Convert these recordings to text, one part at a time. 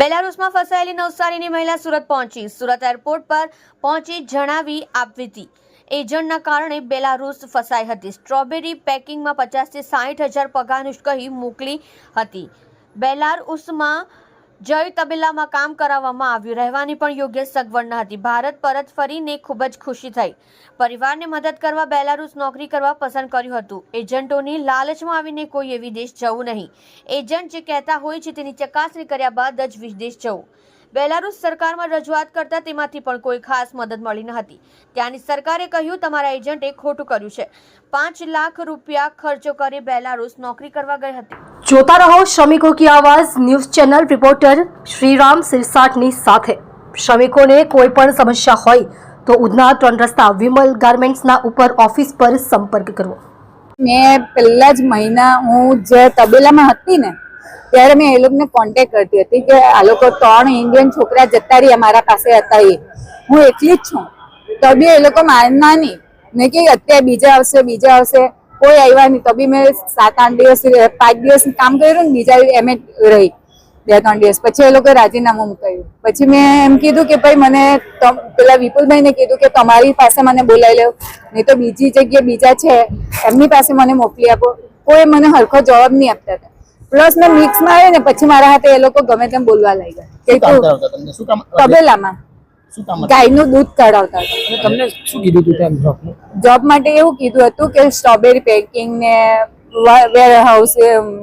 બેલારુસમાં ફસાયેલી નવસારીની મહિલા સુરત પહોંચી. સુરત એરપોર્ટ પર પહોંચી જણાવી આપવી હતી એજન્ટના કારણે બેલારુસ ફસાઈ હતી. સ્ટ્રોબેરી પેકિંગમાં પચાસથી સાઠ હજાર પગારનુશ કહી મોકલી હતી. બેલારુસમાં જય તબેલામાં કામ કરાવવામાં આવ્યું. રહેવાની પણ યોગ્ય સગવડ ન હતી. ભારત પરત ફરીને ખૂબ જ ખુશી થઈ. પરિવારને મદદ કરવા બેલારુસ નોકરી કરવા પસંદ કર્યું હતું. એજન્ટોની લાલચમાં આવીને કોઈ એ વિદેશ જવું નહીં. એજન્ટ જે કહેતા હોય છે તેની ચકાસણી કર્યા બાદ જ વિદેશ જવું. બેલારુસ સરકારમાં રજૂઆત કરતા તેમાંથી પણ કોઈ ખાસ મદદ મળી ન હતી. ત્યાંની સરકારે કહ્યું, તમારા એજન્ટે ખોટું કર્યું છે. પાંચ લાખ રૂપિયા ખર્ચો કરી બેલારુસ નોકરી કરવા ગઈ હતી. જોતા રહો શ્રમિકો કી આવાઝ ન્યૂઝ ચેનલ રિપોર્ટર શ્રીરામ સિરસાટની સાથે. શ્રમિકોને કોઈ પણ સમસ્યા હોય તો ઉધના ત્રણ રસ્તા વિમલ ગાર્મેન્ટ્સના ઉપર ઓફિસ પર સંપર્ક કરવો. મેં પહેલા જ મહિના હું જે તબેલામાં હતી ને, ત્યારે મેં એ લોકોને કોન્ટેક કરતી હતી કે આ લોકો ત્રણ ઇન્ડિયન છોકરા જતા રહ્યા અમારા પાસે હતા એ. હું એટલી જ છું. તો બી એ લોકો માનના નહીં મેં કે અત્યારે બીજા આવશે બીજા આવશે. કોઈ આવ્યા નહીં. તો બી મેં સાત આઠ દિવસ પાંચ દિવસ કામ કર્યું ને બીજા એમ રહી. બે ત્રણ દિવસ. પછી એ લોકો રાજીનામું મૂકાયું પછી મેં એમ કીધું કે ભાઈ મને પેલા વિપુલભાઈને કીધું કે તમારી પાસે મને બોલાવી લો નહીં તો બીજી જગ્યાએ બીજા છે એમની પાસે મને મોકલી આપો. કોઈ મને હરખો જવાબ નહીં આપતા હતા. પ્લસ મેં મિક્સમાં આવ્યો ને પછી મારા હાથે એ લોકો ગમે તેમ બોલવા લાગ્યા. કે તું તબેલામાં. ગાયનું દૂધ કઢાવતા હતા. તમને શું કીધું હતું ત્યાં જોબનું જોબ માટે એવું કીધું હતું કે સ્ટ્રોબેરી પેકિંગ ને વેર હાઉસ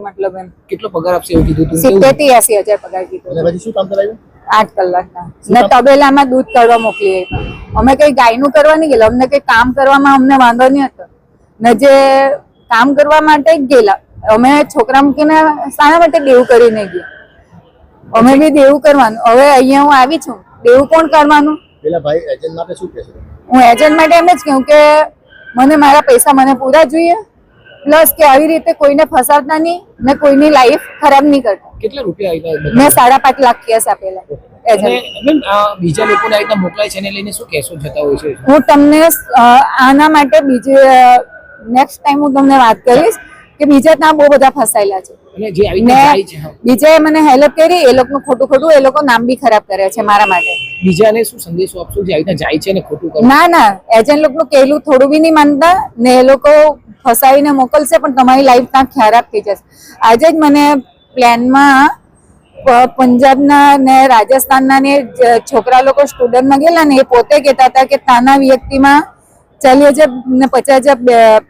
મતલબ એમ. કેટલો પગાર આપશે એવું કીધું હતું? સિત્તેરથી એસી હજાર પગાર કીધો પછી શું કામ કરાવ્યું આઠ કલાકના. ને તબેલામાં દૂધ કરવા મોકલી અમે કઈ ગાયનું કરવા નહીં ગયેલા. અમને કઈ કામ કરવામાં અમને વાંધો નહીં હતો. ને જે કામ કરવા માટે ગયેલા. અમે છોકરા મૂકીને શાના માટે દેવું કરીને ગયા. અમે બી દેવું કરવાનું. હવે અહીંયા હું આવી છું. દેવું કોણ કરવાનું? પેલા ભાઈ એજન્ટ માટે શું કહેશો? હું એજન્ટ માટે એમ જ કહું કે મને મારા પૈસા મને પૂરા જોઈએ. પ્લસ કે આવી રીતે કોઈને ફસાવતા નહીં મેં કોઈની લાઈફ ખરાબ નહીં કરતા. કેટલા રૂપિયા મેં સાડા પાંચ લાખ કેસ આપેલા. બીજા લોકોને આ રીતના મોકલાય છે એને લઈને શું કહેશો જતા હોય છે? હું તમને આના માટે બીજે નેક્સ્ટ ટાઈમ હું તમને વાત કરીશ. કે બીજા ત્યાં બહુ બધા ફસાયેલા છે. ને. બીજાએ મને હેલ્પ કરી એ લોકોનું ખોટું ખોટું એ લોકો નામ બી ખરાબ કરે છે મારા માટે. બીજાને શું સંદેશો આપશો જે આવી જાય છે અને ખોટું કરે? ના ના એજન્ટ લોકોનું કહેલું થોડું બી નહીં માનતા ને એ લોકો ફસાવીને મોકલશે પણ તમારી લાઈફ ત્યાં ખરાબ થઈ જશે. આજે જ મને પ્લેનમાં પંજાબના ને રાજસ્થાનના ને છોકરા લોકો સ્ટુડન્ટમાં ગયેલા ને એ પોતે કહેતા હતા કે તાના વ્યક્તિમાં ચાલીસ હજાર ને પચાસ હજાર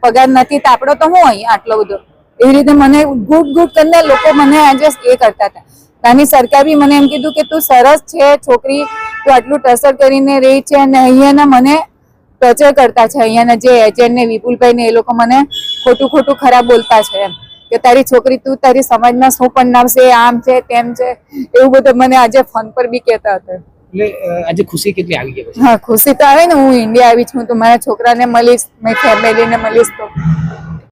પગાર નથી તો આપણો તો હું અહીં આટલો બધો? એવી રીતે મને ગુટ ગુટ કરીને લોકો મને આજે એ કરતા હતા. ત્યાંની સરકાર બી મને એમ કીધું કે તું સરસ છે, છોકરી તું આટલું ટસર કરીને રહી છે અને અહીંયાના મને ટચર કરતા છે. અહીંયાના જે એજન્ટ ને વિપુલભાઈ ને એ લોકો મને ખોટું ખોટું ખરાબ બોલતા છે એમ. કે તારી છોકરી તું તારી સમાજમાં શું પણ બનાવશે આમ છે તેમ છે, એવું બધું મને આજે ફોન પર બી કહેતા હતા. એટલે આજે ખુશી કેટલી આવી ગઈ હા, ખુશી તો આવે ને, હું ઇન્ડિયા આવી છું, તો મારા છોકરાને મળીશ, મેં ફેમિલીને મળીશ તો.